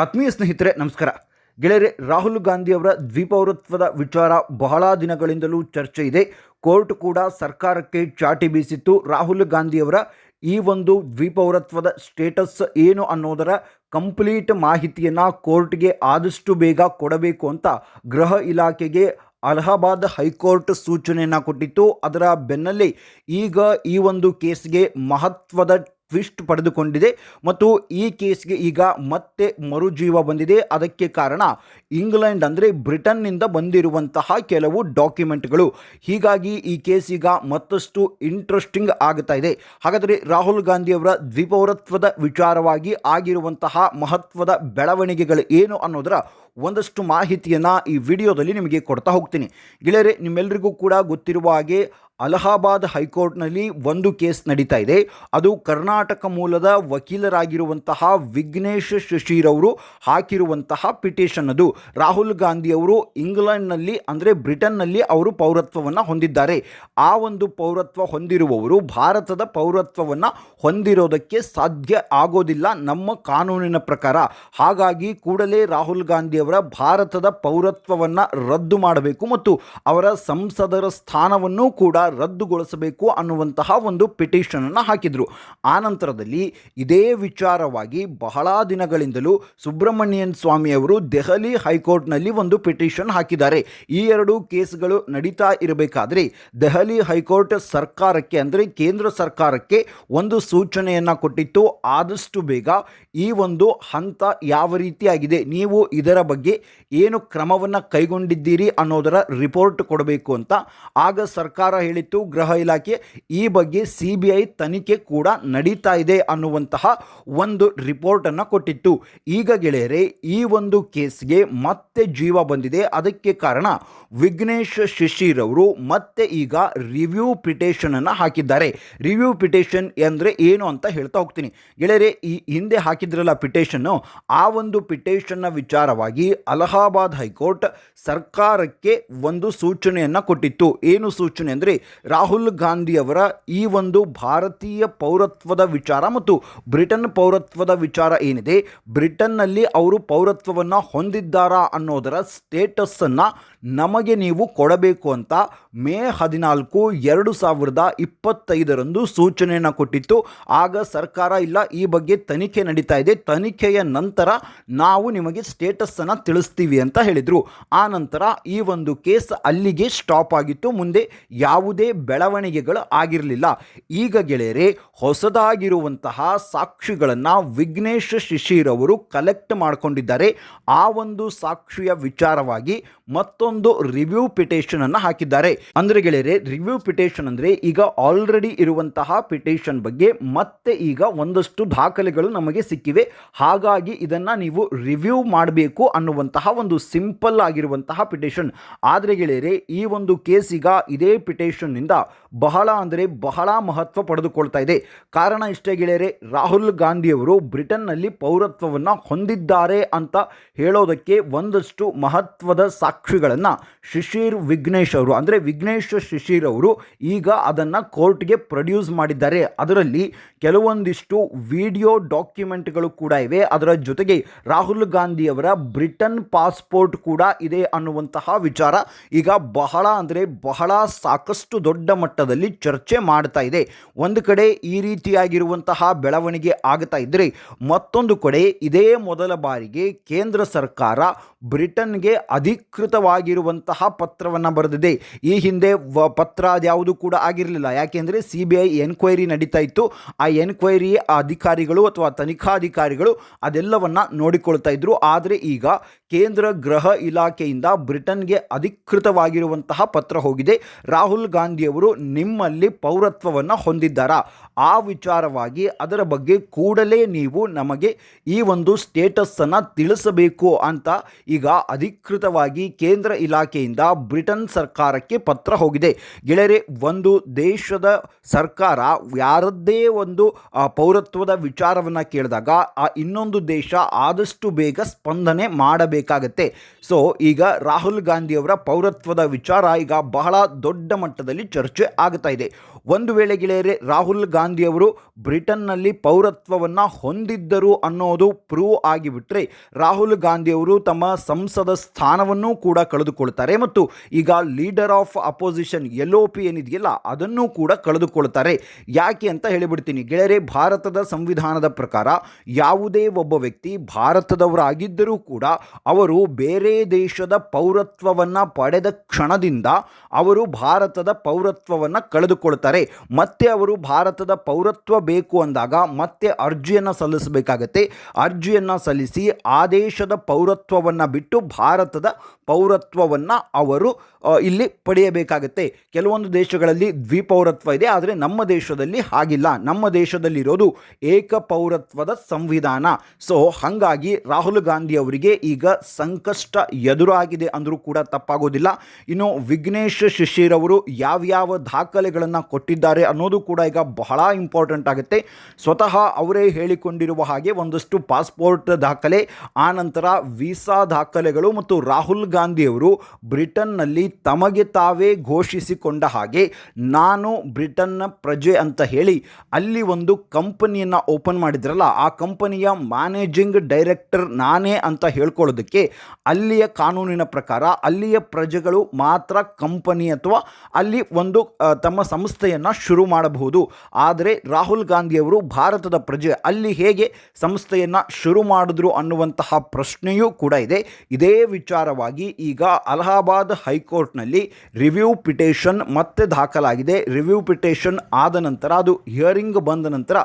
ಆತ್ಮೀಯ ಸ್ನೇಹಿತರೆ, ನಮಸ್ಕಾರ. ಗೆಳೆಯರೆ, ರಾಹುಲ್ ಗಾಂಧಿಯವರ ದ್ವಿಪೌರತ್ವದ ವಿಚಾರ ಬಹಳ ದಿನಗಳಿಂದಲೂ ಚರ್ಚೆ ಇದೆ. ಕೋರ್ಟ್ ಕೂಡ ಸರ್ಕಾರಕ್ಕೆ ಚಾಟಿ ಬೀಸಿತ್ತು. ರಾಹುಲ್ ಗಾಂಧಿಯವರ ಈ ಒಂದು ದ್ವಿಪೌರತ್ವದ ಸ್ಟೇಟಸ್ ಏನು ಅನ್ನೋದರ ಕಂಪ್ಲೀಟ್ ಮಾಹಿತಿಯನ್ನು ಕೋರ್ಟ್ಗೆ ಆದಷ್ಟು ಬೇಗ ಕೊಡಬೇಕು ಅಂತ ಗೃಹ ಇಲಾಖೆಗೆ ಅಲಹಾಬಾದ್ ಹೈಕೋರ್ಟ್ ಸೂಚನೆಯನ್ನು ಕೊಟ್ಟಿತ್ತು. ಅದರ ಬೆನ್ನಲ್ಲೇ ಈಗ ಈ ಒಂದು ಕೇಸ್ಗೆ ಮಹತ್ವದ ಟ್ವಿಸ್ಟ್ ಪಡೆದುಕೊಂಡಿದೆ. ಮತ್ತು ಈ ಕೇಸ್ಗೆ ಈಗ ಮತ್ತೆ ಮರುಜೀವ ಬಂದಿದೆ. ಅದಕ್ಕೆ ಕಾರಣ ಇಂಗ್ಲೆಂಡ್ ಅಂದರೆ ಬ್ರಿಟನ್ನಿಂದ ಬಂದಿರುವಂತಹ ಕೆಲವು ಡಾಕ್ಯುಮೆಂಟ್ಗಳು. ಹೀಗಾಗಿ ಈ ಕೇಸ್ ಈಗ ಮತ್ತಷ್ಟು ಇಂಟ್ರೆಸ್ಟಿಂಗ್ ಆಗ್ತಾ ಇದೆ. ಹಾಗಾದರೆ ರಾಹುಲ್ ಗಾಂಧಿಯವರ ದ್ವಿಪೌರತ್ವದ ವಿಚಾರವಾಗಿ ಆಗಿರುವಂತಹ ಮಹತ್ವದ ಬೆಳವಣಿಗೆಗಳು ಏನು ಅನ್ನೋದರ ಒಂದಷ್ಟು ಮಾಹಿತಿಯನ್ನು ಈ ವಿಡಿಯೋದಲ್ಲಿ ನಿಮಗೆ ಕೊಡ್ತಾ ಹೋಗ್ತೀನಿ. ಗೆಳೆಯರೆ ನಿಮ್ಮೆಲ್ಲರಿಗೂ ಕೂಡ ಗೊತ್ತಿರುವ ಹಾಗೆ ಅಲಹಾಬಾದ್ ಹೈಕೋರ್ಟ್ನಲ್ಲಿ ಒಂದು ಕೇಸ್ ನಡೀತಾ ಇದೆ. ಅದು ಕರ್ನಾಟಕ ಮೂಲದ ವಕೀಲರಾಗಿರುವಂತಹ ವಿಘ್ನೇಶ್ ಶಶಿರವರು ಹಾಕಿರುವಂತಹ ಪಿಟಿಷನ್ ಅದು. ರಾಹುಲ್ ಗಾಂಧಿ ಅವರು ಇಂಗ್ಲೆಂಡ್ನಲ್ಲಿ ಅಂದರೆ ಬ್ರಿಟನ್ನಲ್ಲಿ ಅವರು ಪೌರತ್ವವನ್ನು ಹೊಂದಿದ್ದಾರೆ. ಆ ಒಂದು ಪೌರತ್ವ ಹೊಂದಿರುವವರು ಭಾರತದ ಪೌರತ್ವವನ್ನು ಹೊಂದಿರೋದಕ್ಕೆ ಸಾಧ್ಯ ಆಗೋದಿಲ್ಲ ನಮ್ಮ ಕಾನೂನಿನ ಪ್ರಕಾರ. ಹಾಗಾಗಿ ಕೂಡಲೇ ರಾಹುಲ್ ಗಾಂಧಿಯವರ ಭಾರತದ ಪೌರತ್ವವನ್ನು ರದ್ದು ಮಾಡಬೇಕು ಮತ್ತು ಅವರ ಸಂಸದರ ಸ್ಥಾನವನ್ನು ಕೂಡ ರದ್ದುಗೊಳಿಸಬೇಕು ಅನ್ನುವಂತಹ ಒಂದು ಪಿಟಿಷನ್ ಅನ್ನು ಆ ಆನಂತರದಲ್ಲಿ ಇದೇ ವಿಚಾರವಾಗಿ ಬಹಳ ದಿನಗಳಿಂದಲೂ ಸುಬ್ರಹ್ಮಣ್ಯನ್ ಸ್ವಾಮಿಯವರು ದೆಹಲಿ ಹೈಕೋರ್ಟ್ನಲ್ಲಿ ಒಂದು ಪಿಟಿಷನ್ ಹಾಕಿದ್ದಾರೆ. ಈ ಎರಡು ಕೇಸ್ಗಳು ನಡೀತಾ ಇರಬೇಕಾದ್ರೆ ದೆಹಲಿ ಹೈಕೋರ್ಟ್ ಸರ್ಕಾರಕ್ಕೆ ಅಂದರೆ ಕೇಂದ್ರ ಸರ್ಕಾರಕ್ಕೆ ಒಂದು ಸೂಚನೆಯನ್ನು ಕೊಟ್ಟಿತ್ತು. ಆದಷ್ಟು ಬೇಗ ಈ ಒಂದು ಹಂತ ಯಾವ ರೀತಿಯಾಗಿದೆ? ನೀವು ಇದರ ಬಗ್ಗೆ ಏನು ಕ್ರಮವನ್ನು ಕೈಗೊಂಡಿದ್ದೀರಿ ಅನ್ನೋದರ ರಿಪೋರ್ಟ್ ಕೊಡಬೇಕು ಅಂತ ಆಗ ಸರ್ಕಾರ ಹೇಳಿತ್ತು ಗೃಹ ಇಲಾಖೆ. ಈ ಬಗ್ಗೆ ಸಿ ಬಿ ಐ ತನಿಖೆ ಕೂಡ ನಡೀತಾ ಇದೆ ಅನ್ನುವಂತಹ ಒಂದು ರಿಪೋರ್ಟನ್ನು ಕೊಟ್ಟಿತ್ತು. ಈಗ ಗೆಳೆಯರೆ, ಈ ಒಂದು ಕೇಸ್ಗೆ ಮತ್ತೆ ಜೀವ ಬಂದಿದೆ. ಅದಕ್ಕೆ ಕಾರಣ ವಿಘ್ನೇಶ್ ಶಿಶಿರವರು ಮತ್ತೆ ಈಗ ರಿವ್ಯೂ ಪಿಟೇಷನ್ ಅನ್ನು ಹಾಕಿದ್ದಾರೆ. ರಿವ್ಯೂ ಪಿಟೇಷನ್ ಅಂದರೆ ಏನು ಅಂತ ಹೇಳ್ತಾ ಹೋಗ್ತೀನಿ. ಗೆಳೆಯರೆ, ಈ ಹಿಂದೆ ಹಾಕಿದ್ರಲ್ಲ ಪಿಟೇಷನ್ನು ಆ ಒಂದು ಪಿಟೇಷನ್ನ ವಿಚಾರವಾಗಿ ಅಲಹಾಬಾದ್ ಹೈಕೋರ್ಟ್ ಸರ್ಕಾರಕ್ಕೆ ಒಂದು ಸೂಚನೆಯನ್ನು ಕೊಟ್ಟಿತ್ತು. ಏನು ಸೂಚನೆ ಅಂದರೆ ರಾಹುಲ್ ಗಾಂಧಿಯವರ ಈ ಒಂದು ಭಾರತೀಯ ಪೌರತ್ವದ ವಿಚಾರ ಮತ್ತು ಬ್ರಿಟನ್ ಪೌರತ್ವದ ವಿಚಾರ ಏನಿದೆ? ಬ್ರಿಟನ್ನಲ್ಲಿ ಅವರು ಪೌರತ್ವವನ್ನು ಹೊಂದಿದ್ದಾರಾ ಅನ್ನೋದರ ಸ್ಟೇಟಸ್ಸನ್ನು ನಮಗೆ ನೀವು ಕೊಡಬೇಕು ಅಂತ ಮೇ ಹದಿನಾಲ್ಕು ಎರಡು ಸಾವಿರದ ಇಪ್ಪತ್ತೈದರಂದು ಸೂಚನೆಯನ್ನು ಕೊಟ್ಟಿತ್ತು. ಆಗ ಸರ್ಕಾರ ಇಲ್ಲ, ಈ ಬಗ್ಗೆ ತನಿಖೆ ನಡೀತಾ ಇದೆ. ತನಿಖೆಯ ನಂತರ ನಾವು ನಿಮಗೆ ಸ್ಟೇಟಸ್ಸನ್ನು ತಿಳಿಸ್ತೀವಿ ಅಂತ ಹೇಳಿದರು. ಆ ನಂತರ ಈ ಒಂದು ಕೇಸ್ ಅಲ್ಲಿಗೆ ಸ್ಟಾಪ್ ಆಗಿತ್ತು. ಮುಂದೆ ಯಾವುದೇ ಬೆಳವಣಿಗೆಗಳು ಆಗಿರಲಿಲ್ಲ. ಈಗ ಗೆಳೆಯರೆ, ಹೊಸದಾಗಿರುವಂತಹ ಸಾಕ್ಷಿಗಳನ್ನು ವಿಘ್ನೇಶ್ ಶಿಶಿರವರು ಕಲೆಕ್ಟ್ ಮಾಡಿಕೊಂಡಿದ್ದಾರೆ. ಆ ಒಂದು ಸಾಕ್ಷಿಯ ವಿಚಾರವಾಗಿ ಮತ್ತೊಂದು ರಿವ್ಯೂ ಪಿಟೇಷನ್ ಅನ್ನು ಹಾಕಿದ್ದಾರೆ. ಅಂದ್ರೆ ಗೆಳೆಯರೆ ರಿವ್ಯೂ ಪಿಟೇಷನ್ ಅಂದ್ರೆ ಈಗ ಆಲ್ರೆಡಿ ಇರುವಂತಹ ಪಿಟೇಷನ್ ಬಗ್ಗೆ ಮತ್ತೆ ಈಗ ಒಂದಷ್ಟು ದಾಖಲೆಗಳು ನಮಗೆ ಸಿಕ್ಕಿವೆ. ಹಾಗಾಗಿ ಇದನ್ನ ನೀವು ರಿವ್ಯೂ ಮಾಡಬೇಕು ಅನ್ನುವಂತಹ ಒಂದು ಸಿಂಪಲ್ ಆಗಿರುವಂತಹ ಪಿಟೇಷನ್ ಆದರೆ ಗೆಳೆಯರೆ, ಈ ಒಂದು ಕೇಸ್ ಈಗ ಇದೇ ಪಿಟೇಷನ್ನಿಂದ ಬಹಳ ಅಂದರೆ ಬಹಳ ಮಹತ್ವ ಪಡೆದುಕೊಳ್ತಾ ಇದೆ. ಕಾರಣ ಇಷ್ಟೇ ಗೆಳೆಯರೆ, ರಾಹುಲ್ ಗಾಂಧಿಯವರು ಬ್ರಿಟನ್ನಲ್ಲಿ ಪೌರತ್ವವನ್ನು ಹೊಂದಿದ್ದಾರೆ ಅಂತ ಹೇಳೋದಕ್ಕೆ ಒಂದಷ್ಟು ಮಹತ್ವದ ಸಾಕ್ಷಿಗಳನ್ನು ಶಿಶಿರ್ ವಿಘ್ನೇಶ್ ಅವರು. ಅಂದರೆ ವಿಘ್ನೇಶ್ ಶಿಶಿರ್ ಅವರು ಈಗ ಅದನ್ನು ಕೋರ್ಟ್ಗೆ ಪ್ರೊಡ್ಯೂಸ್ ಮಾಡಿದ್ದಾರೆ. ಅದರಲ್ಲಿ ಕೆಲವೊಂದಿಷ್ಟು ವಿಡಿಯೋ ಡಾಕ್ಯುಮೆಂಟ್ಗಳು ಕೂಡ ಇವೆ. ಅದರ ಜೊತೆಗೆ ರಾಹುಲ್ ಗಾಂಧಿಯವರ ಬ್ರಿಟನ್ ಪಾಸ್ಪೋರ್ಟ್ ಕೂಡ ಇದೆ ಅನ್ನುವಂತಹ ವಿಚಾರ ಈಗ ಬಹಳ ಅಂದರೆ ಬಹಳ ಸಾಕಷ್ಟು ದೊಡ್ಡ ಮಟ್ಟದಲ್ಲಿ ಚರ್ಚೆ ಮಾಡ್ತಾ ಇದೆ. ಒಂದು ಕಡೆ ಈ ರೀತಿಯಾಗಿರುವಂತಹ ಬೆಳವಣಿಗೆ ಆಗ್ತಾ ಇದ್ದರೆ ಮತ್ತೊಂದು ಕಡೆ ಇದೇ ಮೊದಲ ಬಾರಿಗೆ ಕೇಂದ್ರ ಸರ್ಕಾರ ಬ್ರಿಟನ್ಗೆ ಅಧಿಕೃತವಾಗಿರುವಂತಹ ಪತ್ರವನ್ನು ಬರೆದಿದೆ. ಈ ಹಿಂದೆ ವ ಪತ್ರ ಅದ್ಯಾವುದು ಕೂಡ ಆಗಿರಲಿಲ್ಲ. ಯಾಕೆಂದರೆ ಸಿ ಬಿ ಐ ಎನ್ಕ್ವೈರಿ ನಡೀತಾ ಇತ್ತು. ಆ ಎನ್ಕ್ವೈರಿ ಅಧಿಕಾರಿಗಳು ಅಥವಾ ತನಿಖಾಧಿಕಾರಿಗಳು ಅದೆಲ್ಲವನ್ನು ನೋಡಿಕೊಳ್ತಾ ಇದ್ರು. ಆದರೆ ಈಗ ಕೇಂದ್ರ ಗೃಹ ಇಲಾಖೆಯಿಂದ ಬ್ರಿಟನ್ಗೆ ಅಧಿಕೃತವಾಗಿರುವಂತಹ ಪತ್ರ ಹೋಗಿದೆ. ರಾಹುಲ್ ಗಾಂಧಿಯವರು ನಿಮ್ಮಲ್ಲಿ ಪೌರತ್ವವನ್ನು ಹೊಂದಿದ್ದಾರಾ? ಆ ವಿಚಾರವಾಗಿ ಅದರ ಬಗ್ಗೆ ಕೂಡಲೇ ನೀವು ನಮಗೆ ಈ ಒಂದು ಸ್ಟೇಟಸ್ಸನ್ನು ತಿಳಿಸಬೇಕು ಅಂತ ಈಗ ಅಧಿಕೃತವಾಗಿ ಕೇಂದ್ರ ಇಲಾಖೆಯಿಂದ ಬ್ರಿಟನ್ ಸರ್ಕಾರಕ್ಕೆ ಪತ್ರ ಹೋಗಿದೆ. ಗೆಳೆಯರೆ, ಒಂದು ದೇಶದ ಸರ್ಕಾರ ಯಾರದ್ದೇ ಒಂದು ಪೌರತ್ವದ ವಿಚಾರವನ್ನು ಕೇಳಿದಾಗ, ಆ, ಇನ್ನೊಂದು ದೇಶ ಆದಷ್ಟು ಬೇಗ ಸ್ಪಂದನೆ ಮಾಡಬೇಕಾಗತ್ತೆ. ಸೊ, ಈಗ ರಾಹುಲ್ ಗಾಂಧಿಯವರ ಪೌರತ್ವದ ವಿಚಾರ ಈಗ ಬಹಳ ದೊಡ್ಡ ಮಟ್ಟದಲ್ಲಿ ಚರ್ಚೆ ಆಗ್ತಾ ಇದೆ. ಒಂದು ವೇಳೆ ಗೆಳೆಯರೆ, ರಾಹುಲ್ ಗಾಂಧಿಯವರು ಬ್ರಿಟನ್ನಲ್ಲಿ ಪೌರತ್ವವನ್ನು ಹೊಂದಿದ್ದರು ಅನ್ನೋದು ಪ್ರೂವ್ ಆಗಿಬಿಟ್ರೆ, ರಾಹುಲ್ ಗಾಂಧಿಯವರು ತಮ್ಮ ಸಂಸದ ಸ್ಥಾನವನ್ನು ಕೂಡ ಕಳೆದುಕೊಳ್ತಾರೆ ಮತ್ತು ಈಗ ಲೀಡರ್ ಆಫ್ ಅಪೋಸಿಷನ್ ಎಲ್ ಏನಿದೆಯಲ್ಲ, ಅದನ್ನು ಕೂಡ ಕಳೆದುಕೊಳ್ತಾರೆ ಯಾಕೆ ಅಂತ ಹೇಳಿಬಿಡ್ತೀನಿ. ಗೆಳೆಯರೆ, ಭಾರತದ ಸಂವಿಧಾನದ ಪ್ರಕಾರ ಯಾವುದೇ ಒಬ್ಬ ವ್ಯಕ್ತಿ ಭಾರತದವರಾಗಿದ್ದರೂ ಕೂಡ ಅವರು ಬೇರೆ ದೇಶದ ಪೌರತ್ವವನ್ನು ಪಡೆದ ಕ್ಷಣದಿಂದ ಅವರು ಭಾರತದ ಪೌರತ್ವವನ್ನು ಕಳೆದುಕೊಳ್ತಾರೆ. ಮತ್ತೆ ಅವರು ಭಾರತದ ಪೌರತ್ವ ಬೇಕು ಅಂದಾಗ ಮತ್ತೆ ಅರ್ಜಿಯನ್ನು ಸಲ್ಲಿಸಬೇಕಾಗತ್ತೆ. ಅರ್ಜಿಯನ್ನು ಸಲ್ಲಿಸಿ ಆದೇಶದ ದೇಶದ ಪೌರತ್ವವನ್ನು ಬಿಟ್ಟು ಭಾರತದ ಪೌರತ್ವವನ್ನು ಅವರು ಇಲ್ಲಿ ಪಡೆಯಬೇಕಾಗತ್ತೆ. ಕೆಲವೊಂದು ದೇಶಗಳಲ್ಲಿ ದ್ವಿಪೌರತ್ವ ಇದೆ, ಆದರೆ ನಮ್ಮ ದೇಶದಲ್ಲಿ ಹಾಗಿಲ್ಲ. ನಮ್ಮ ದೇಶದಲ್ಲಿರೋದು ಏಕ ಪೌರತ್ವದ ಸಂವಿಧಾನ. ಸೊ, ಹಾಗಾಗಿ ರಾಹುಲ್ ಗಾಂಧಿ ಅವರಿಗೆ ಈಗ ಸಂಕಷ್ಟ ಎದುರಾಗಿದೆ ಅಂದರೂ ಕೂಡ ತಪ್ಪಾಗೋದಿಲ್ಲ. ಇನ್ನು ವಿಘ್ನೇಶ್ ಶಿಶಿರ್ ಅವರು ಯಾವ್ಯಾವ ದಾಖಲೆಗಳನ್ನು ಕೊಟ್ಟಿದ್ದಾರೆ ಅನ್ನೋದು ಕೂಡ ಈಗ ಬಹಳ ಇಂಪಾರ್ಟೆಂಟ್ ಆಗುತ್ತೆ. ಸ್ವತಃ ಅವರೇ ಹೇಳಿಕೊಂಡಿರುವ ಹಾಗೆ ಒಂದಷ್ಟು ಪಾಸ್ಪೋರ್ಟ್ ದಾಖಲೆ ಆನಂತರ ವೀಸಾ ದಾಖಲೆಗಳು ಮತ್ತು ರಾಹುಲ್ ಗಾಂಧಿಯವರು ಬ್ರಿಟನ್ನಲ್ಲಿ ತಮಗೆ ತಾವೇ ಘೋಷಿಸಿಕೊಂಡ ಹಾಗೆ ನಾನು ಬ್ರಿಟನ್ನ ಪ್ರಜೆ ಅಂತ ಹೇಳಿ ಅಲ್ಲಿ ಒಂದು ಕಂಪನಿಯನ್ನು ಓಪನ್ ಮಾಡಿದ್ರಲ್ಲ, ಆ ಕಂಪನಿಯ ಮ್ಯಾನೇಜಿಂಗ್ ಡೈರೆಕ್ಟರ್ ನಾನೇ ಅಂತ ಹೇಳ್ಕೊಳ್ಳೋದಕ್ಕೆ ಅಲ್ಲಿಯ ಕಾನೂನಿನ ಪ್ರಕಾರ ಅಲ್ಲಿಯ ಪ್ರಜೆಗಳು ಮಾತ್ರ ಕಂಪನಿ ಅಥವಾ ಅಲ್ಲಿ ಒಂದು ತಮ್ಮ ಸಂಸ್ಥೆಯನ್ನು ಶುರು ಮಾಡಬಹುದು. ಆದರೆ ರಾಹುಲ್ ಗಾಂಧಿಯವರು ಭಾರತದ ಪ್ರಜೆ, ಅಲ್ಲಿ ಹೇಗೆ ಸಂಸ್ಥೆಯನ್ನು ಶುರು ಮಾಡಿದ್ರು ಅನ್ನುವಂತಹ ಪ್ರಶ್ನೆಯೂ ಕೂಡ ಇದೆ. ಇದೇ ವಿಚಾರವಾಗಿ ಈಗ ಅಲಹಾಬಾದ್ ಹೈಕೋರ್ಟ್ನಲ್ಲಿ ರಿವ್ಯೂ ಪಿಟೇಷನ್ ಮತ್ತೆ ದಾಖಲಾಗಿದೆ. ರಿವ್ಯೂ ಪಿಟೇಷನ್ ಆದ ನಂತರ ಅದು ಹಿಯರಿಂಗ್ ಬಂದ ನಂತರ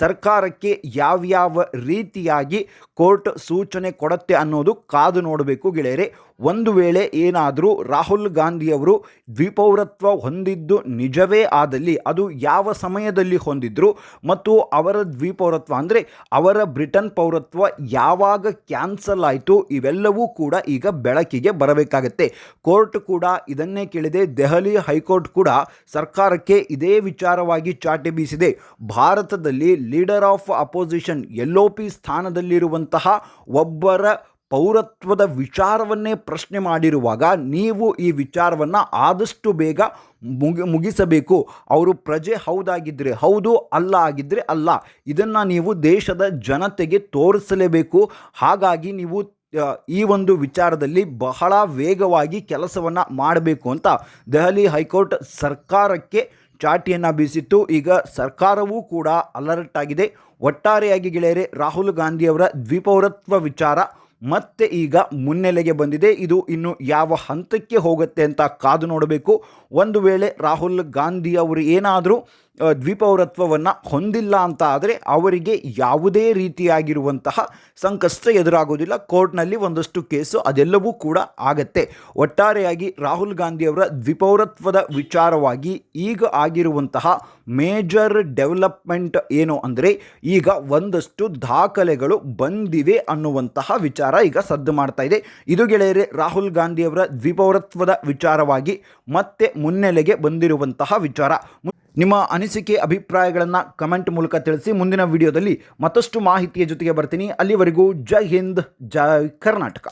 ಸರ್ಕಾರಕ್ಕೆ ಯಾವ್ಯಾವ ರೀತಿಯಾಗಿ ಕೋರ್ಟ್ ಸೂಚನೆ ಕೊಡುತ್ತೆ ಅನ್ನೋದು ಕಾದು ನೋಡಬೇಕು ಗೆಳೆಯರೆ. ಒಂದು ವೇಳೆ ಏನಾದರೂ ರಾಹುಲ್ ಗಾಂಧಿಯವರು ದ್ವಿಪೌರತ್ವ ಹೊಂದಿದ್ದು ನಿಜವೇ ಆದಲ್ಲಿ ಅದು ಯಾವ ಸಮಯದಲ್ಲಿ ಹೊಂದಿದ್ರು ಮತ್ತು ಅವರ ದ್ವಿಪೌರತ್ವ ಅಂದರೆ ಅವರ ಬ್ರಿಟನ್ ಪೌರತ್ವ ಯಾವಾಗ ಕ್ಯಾನ್ಸಲ್ ಆಯಿತು ಇವೆಲ್ಲವೂ ಕೂಡ ಈಗ ಬೆಳಕಿಗೆ ಬರಬೇಕಾಗತ್ತೆ. ಕೋರ್ಟ್ ಕೂಡ ಇದನ್ನೇ ಕೇಳಿದೆ. ದೆಹಲಿ ಹೈಕೋರ್ಟ್ ಕೂಡ ಸರ್ಕಾರಕ್ಕೆ ಇದೇ ವಿಚಾರವಾಗಿ ಚಾಟಿ ಬೀಸಿದೆ. ಭಾರತದಲ್ಲಿ leader of opposition L O P ಸ್ಥಾನದಲ್ಲಿರುವಂತಹ ಒಬ್ಬರ ಪೌರತ್ವದ ವಿಚಾರವನ್ನೇ ಪ್ರಶ್ನೆ ಮಾಡಿರುವಾಗ ನೀವು ಈ ವಿಚಾರವನ್ನು ಆದಷ್ಟು ಬೇಗ ಮುಗಿ, ಮುಗಿಸಬೇಕು. ಅವರು ಪ್ರಜೆ ಹೌದಾಗಿದ್ದರೆ ಹೌದು, ಅಲ್ಲ ಆಗಿದ್ದರೆ ಅಲ್ಲ. ಇದನ್ನು ನೀವು ದೇಶದ ಜನತೆಗೆ ತೋರಿಸಲೇಬೇಕು. ಹಾಗಾಗಿ ನೀವು ಈ ಒಂದು ವಿಚಾರದಲ್ಲಿ ಬಹಳ ವೇಗವಾಗಿ ಕೆಲಸವನ್ನು ಮಾಡಬೇಕು ಅಂತ ದೆಹಲಿ ಹೈಕೋರ್ಟ್ ಸರ್ಕಾರಕ್ಕೆ ಚಾಟಿಯನ್ನು ಬೀಸಿತ್ತು. ಈಗ ಸರ್ಕಾರವೂ ಕೂಡ ಅಲರ್ಟ್ ಆಗಿದೆ. ಒಟ್ಟಾರೆಯಾಗಿ ಗೆಳೆಯರೆ ರಾಹುಲ್ ಗಾಂಧಿಯವರ ದ್ವಿಪೌರತ್ವ ವಿಚಾರ ಮತ್ತೆ ಈಗ ಮುನ್ನೆಲೆಗೆ ಬಂದಿದೆ. ಇದು ಇನ್ನು ಯಾವ ಹಂತಕ್ಕೆ ಹೋಗುತ್ತೆ ಅಂತ ಕಾದು ನೋಡಬೇಕು. ಒಂದು ವೇಳೆ ರಾಹುಲ್ ಗಾಂಧಿ ಅವರು ಏನಾದರೂ ದ್ವಿಪೌರತ್ವವನ್ನು ಹೊಂದಿಲ್ಲ ಅಂತ ಆದರೆ ಅವರಿಗೆ ಯಾವುದೇ ರೀತಿಯಾಗಿರುವಂತಹ ಸಂಕಷ್ಟ ಎದುರಾಗೋದಿಲ್ಲ. ಕೋರ್ಟ್ನಲ್ಲಿ ಒಂದಷ್ಟು ಕೇಸು ಅದೆಲ್ಲವೂ ಕೂಡ ಆಗತ್ತೆ. ಒಟ್ಟಾರೆಯಾಗಿ ರಾಹುಲ್ ಗಾಂಧಿಯವರ ದ್ವಿಪೌರತ್ವದ ವಿಚಾರವಾಗಿ ಈಗ ಆಗಿರುವಂತಹ ಮೇಜರ್ ಡೆವಲಪ್ಮೆಂಟ್ ಏನು ಅಂದರೆ, ಈಗ ಒಂದಷ್ಟು ದಾಖಲೆಗಳು ಬಂದಿವೆ ಅನ್ನುವಂತಹ ವಿಚಾರ ಈಗ ಸದ್ದು ಮಾಡ್ತಾ ಇದೆ. ಇದು ಗೆಳೆಯರೆ, ರಾಹುಲ್ ಗಾಂಧಿಯವರ ದ್ವಿಪೌರತ್ವದ ವಿಚಾರವಾಗಿ ಮತ್ತೆ ಮುನ್ನೆಲೆಗೆ ಬಂದಿರುವಂತಹ ವಿಚಾರ. ನಿಮ್ಮ ಅನಿಸಿಕೆ, ಅಭಿಪ್ರಾಯಗಳನ್ನು ಕಮೆಂಟ್ ಮೂಲಕ ತಿಳಿಸಿ. ಮುಂದಿನ ವಿಡಿಯೋದಲ್ಲಿ ಮತ್ತಷ್ಟು ಮಾಹಿತಿಯ ಜೊತೆಗೆ ಬರ್ತೀನಿ. ಅಲ್ಲಿವರೆಗೂ ಜೈ ಹಿಂದ್, ಜೈ ಕರ್ನಾಟಕ.